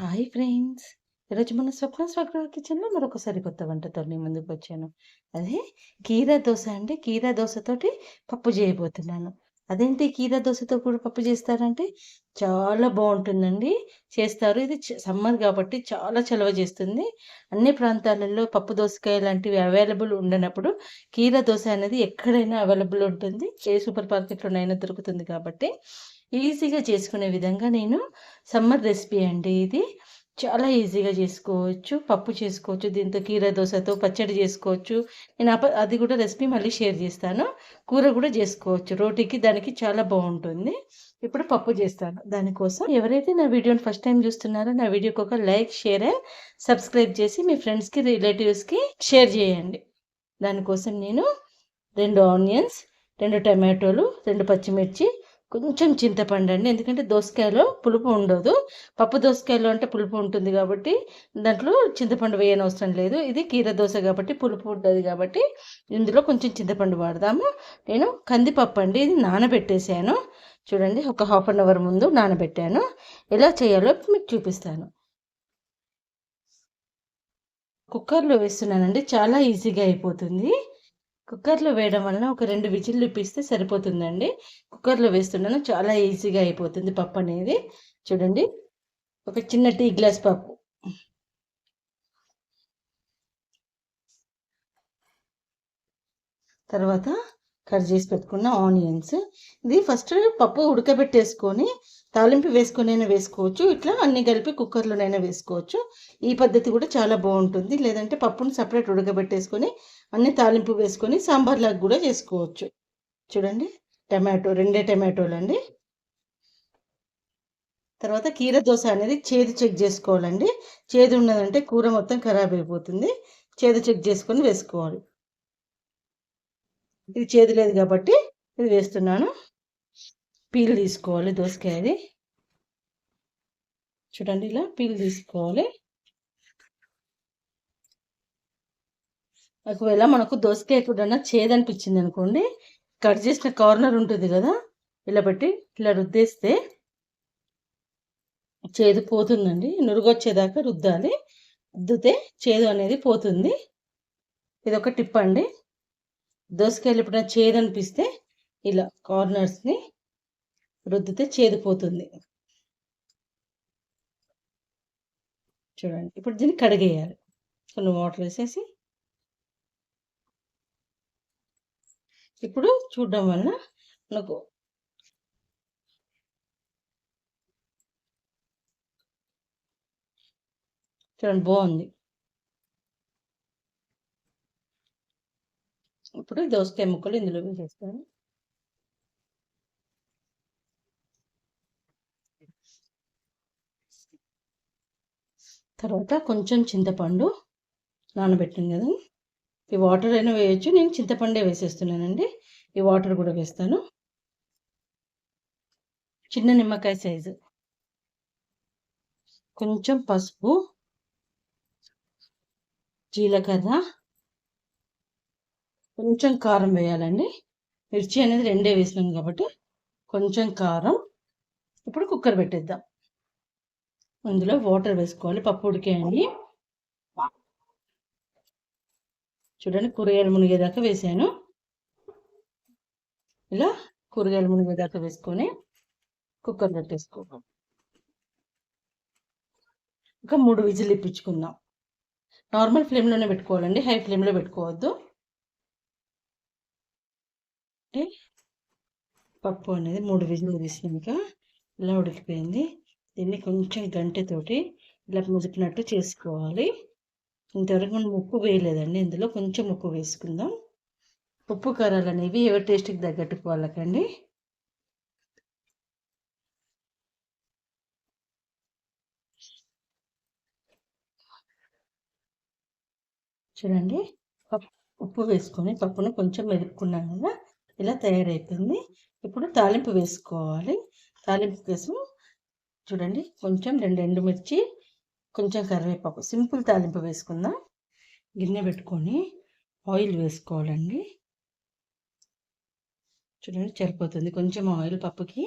Hi friends! ఈరోజు మన స్వప్న స్వగ్రహ కిచెన్‌లో మరొకసారి కొత్త వంటతో మీ ముందుకొచ్చాను. అదే కీరా దోశ అండి. కీరా దోశతోటి పప్పు చేయబోతున్నాను అదేంటి కీరా దోశతో కూడా పప్పు చేస్తారంటే చాలా బాగుంటుందండి చేస్తారు. ఇది సమ్మర్ కాబట్టి చాలా చలవ చేస్తుంది అన్ని ప్రాంతాలలో పప్పు దోసకాయ లాంటివి అవైలబుల్ ఉండనప్పుడు, కీరా దోశ అనేది ఎక్కడైనా అవైలబుల్ ఉంటుంది. ఏ సూపర్ మార్కెట్‌లోనైనా దొరుకుతుంది కాబట్టి, ఈజీగా చేసుకునే విధంగా నేను సమ్మర్ రెసిపీ అండి ఇది. చాలా ఈజీగా చేసుకోవచ్చు. పప్పు చేసుకోవచ్చు. దీంతో కీరా దోశతో పచ్చడి చేసుకోవచ్చు. నేను అప అది కూడా రెసిపీ మళ్ళీ షేర్ చేస్తాను. కూర కూడా చేసుకోవచ్చు. రోటీకి దానికి చాలా బాగుంటుంది. ఇప్పుడు పప్పు చేస్తాను. దానికోసం ఎవరైతే నా వీడియోని ఫస్ట్ టైం చూస్తున్నారో నా వీడియోకి ఒక లైక్, షేర్ అండ్ సబ్స్క్రైబ్ చేసి మీ ఫ్రెండ్స్‌కి, రిలేటివ్స్‌కి షేర్ చేయండి. దానికోసం నేను రెండు ఆనియన్స్, రెండు టమాటోలు, రెండు పచ్చిమిర్చి, కొంచెం చింతపండండి. ఎందుకంటే దోసకాయలో పులుపు ఉండదు. పప్పు దోసకాయలో అంటే పులుపు ఉంటుంది కాబట్టి దాంట్లో చింతపండు వేయనవసరం లేదు. ఇది కీర దోశ కాబట్టి పులుపు ఉంటుంది కాబట్టి ఇందులో కొంచెం చింతపండు వాడదాము. నేను కందిపప్పు అండి. ఇది నానబెట్టేసాను. చూడండి ఒక హాఫ్ అన్ అవర్ ముందు నానబెట్టాను. ఎలా చేయాలో మీకు చూపిస్తాను. కుక్కర్‌లో వేస్తున్నానండి. చాలా ఈజీగా అయిపోతుంది. కుక్కర్‌లో వేయడం వలన ఒక రెండు విజిల్లు ఇప్పిస్తే సరిపోతుందండి. కుక్కర్‌లో వేస్తున్నాను. చాలా ఈజీగా అయిపోతుంది పప్పు అనేది చూడండి. ఒక చిన్న టీ గ్లాస్ పప్పు. తర్వాత కట్ చేసి పెట్టుకున్న ఆనియన్స్. ఇది ఫస్ట్ పప్పు ఉడకబెట్టేసుకొని, తాలింపు వేసుకునైనా వేసుకోవచ్చు. ఇట్లా అన్నీ కలిపి కుక్కర్‌లోనైనా వేసుకోవచ్చు. ఈ పద్ధతి కూడా చాలా బాగుంటుంది లేదంటే పప్పుని సపరేట్ ఉడకబెట్టేసుకొని, అన్నీ తాలింపు వేసుకొని సాంబార్‌లాగా కూడా చేసుకోవచ్చు. చూడండి. టమాటో రెండే టమాటోలండి. తర్వాత కీర దోశ అనేది చేదు చెక్ చేసుకోవాలండి చేదు ఉన్నదంటే కూర మొత్తం ఖరాబ్ అయిపోతుంది. చేదు చెక్ చేసుకొని వేసుకోవాలి. ఇది చేదు లేదు కాబట్టి ఇది వేస్తున్నాను. పీల్ తీసుకోవాలి దోసకాయది. చూడండి ఇలా పీల్ తీసుకోవాలి. ఒకవేళ మనకు దోసకాయ ఎక్కడన్నా చేదనిపించింది అనుకోండి కట్ చేసిన కార్నర్ ఉంటుంది కదా ఇలా పెట్టి ఇలా రుద్దేస్తే చేదు పోతుందండి. నురుగొచ్చేదాకా రుద్దాలి. రుద్దితే చేదు అనేది పోతుంది. ఇది ఒక టిప్ అండి. దోసకాయలు ఎప్పుడైనా చేదనిపిస్తే ఇలా కార్నర్స్‌ని రుద్దితే చేదు పోతుంది. చూడండి. ఇప్పుడు దీన్ని కడిగేయాలి. కొన్ని వాటర్ వేసేసి ఇప్పుడు చూడడం వలన మనకు చూడండి బాగుంది ఇప్పుడు దోసకాయ ముక్కలు ఇందులో వేసేస్తాను. తర్వాత కొంచెం చింతపండు నానబెట్టాను కదా ఈ వాటర్ అయినా వేయొచ్చు. నేను చింతపండే వేసేస్తున్నానండి. ఈ వాటర్ కూడా వేస్తాను. చిన్న నిమ్మకాయ సైజు. కొంచెం పసుపు. జీలకర్ర. కొంచెం కారం వేయాలండి. మిర్చి అనేది రెండే వేసినాం కాబట్టి కొంచెం కారం. ఇప్పుడు కుక్కర్ పెట్టేద్దాం. అందులో వాటర్ వేసుకోవాలి. పప్పు ఉడికేయండి. చూడండి కూరగాయలు మునిగేదాకా వేసాను. ఇలా కూరగాయలు మునిగేదాకా వేసుకొని కుక్కర్ పెట్టేసుకోవాలి. ఇంకా మూడు విజిల్ ఇప్పించుకుందాం. నార్మల్ ఫ్లేమ్‌లోనే పెట్టుకోవాలండి. హై ఫ్లేమ్‌లో పెట్టుకోవద్దు. అంటే పప్పు అనేది 3 విజిల్లు తీసినంక ఇలా ఉడికిపోయింది. దీన్ని కొంచెం గంటెతోటి ఇలా ముదిపినట్టు చేసుకోవాలి. ఇంతవరకు మనం ఉప్పు వేయలేదండి. ఇందులో కొంచెం ఉప్పు వేసుకుందాం. ఉప్పు, కారాలు అనేవి ఎవరి టేస్ట్‌కి తగ్గట్టు వాళ్ళకండి. చూడండి. ఉప్పు వేసుకొని పప్పును కొంచెం మెదుపుకున్నాం కదా ఇలా తయారైపోయింది. ఇప్పుడు తాలింపు వేసుకోవాలి. తాలింపు కోసం చూడండి కొంచెం రెండు ఎండుమిర్చి, కొంచెం కరివేపాకు సింపుల్ తాలింపు వేసుకుందాం. గిన్నె పెట్టుకొని ఆయిల్ వేసుకోవాలండి. చూడండి సరిపోతుంది. కొంచెం ఆయిల్ పప్పుకి.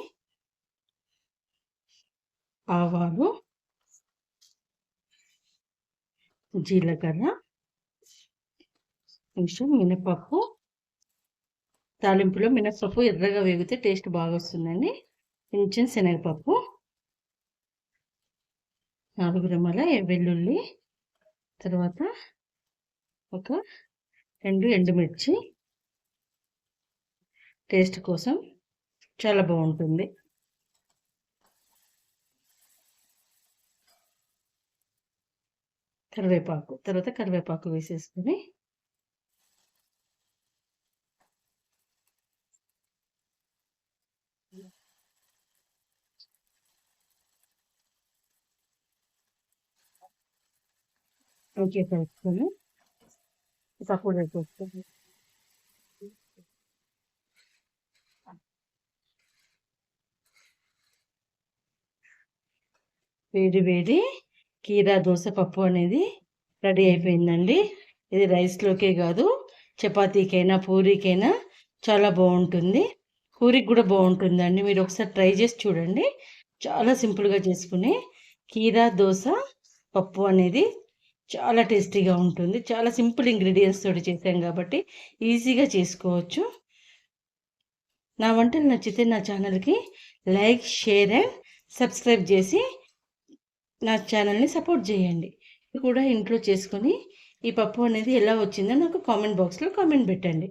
ఆవాలు జీలకర్ర కొంచెం మినపప్పు తాలింపులో మినపప్పు ఎర్రగా వేగితే టేస్ట్ బాగా వస్తుందండి కొంచెం శనగపప్పు నాలుగు రెమ్మల వెల్లుల్లి తర్వాత ఒక రెండు ఎండుమిర్చి. టేస్ట్ కోసం చాలా బాగుంటుంది. కరివేపాకు తర్వాత కరివేపాకు వేసేసుకుని ఓకే కలుపుకొని పప్పు వస్తుంది వేడి వేడి కీరా దోశ పప్పు అనేది రెడీ అయిపోయిందండి. ఇది రైస్లోకే కాదు చపాతీకైనా పూరీకైనా చాలా బాగుంటుంది. పూరికి కూడా బాగుంటుందండి. మీరు ఒకసారి ట్రై చేసి చూడండి. చాలా సింపుల్గా చేసుకుని కీరా దోశ పప్పు అనేది చాలా టేస్టీగా ఉంటుంది. చాలా సింపుల్ ఇంగ్రీడియంట్స్ తోటి చేసాం కాబట్టి ఈజీగా చేసుకోవచ్చు. నా వంటలు నచ్చితే నా ఛానల్కి లైక్ షేర్ అండ్ సబ్స్క్రైబ్ చేసి నా ఛానల్ని సపోర్ట్ చేయండి. కూడా ఇంట్లో చేసుకొని ఈ పప్పు అనేది ఎలా వచ్చిందో నాకు కామెంట్ బాక్స్లో కామెంట్ పెట్టండి.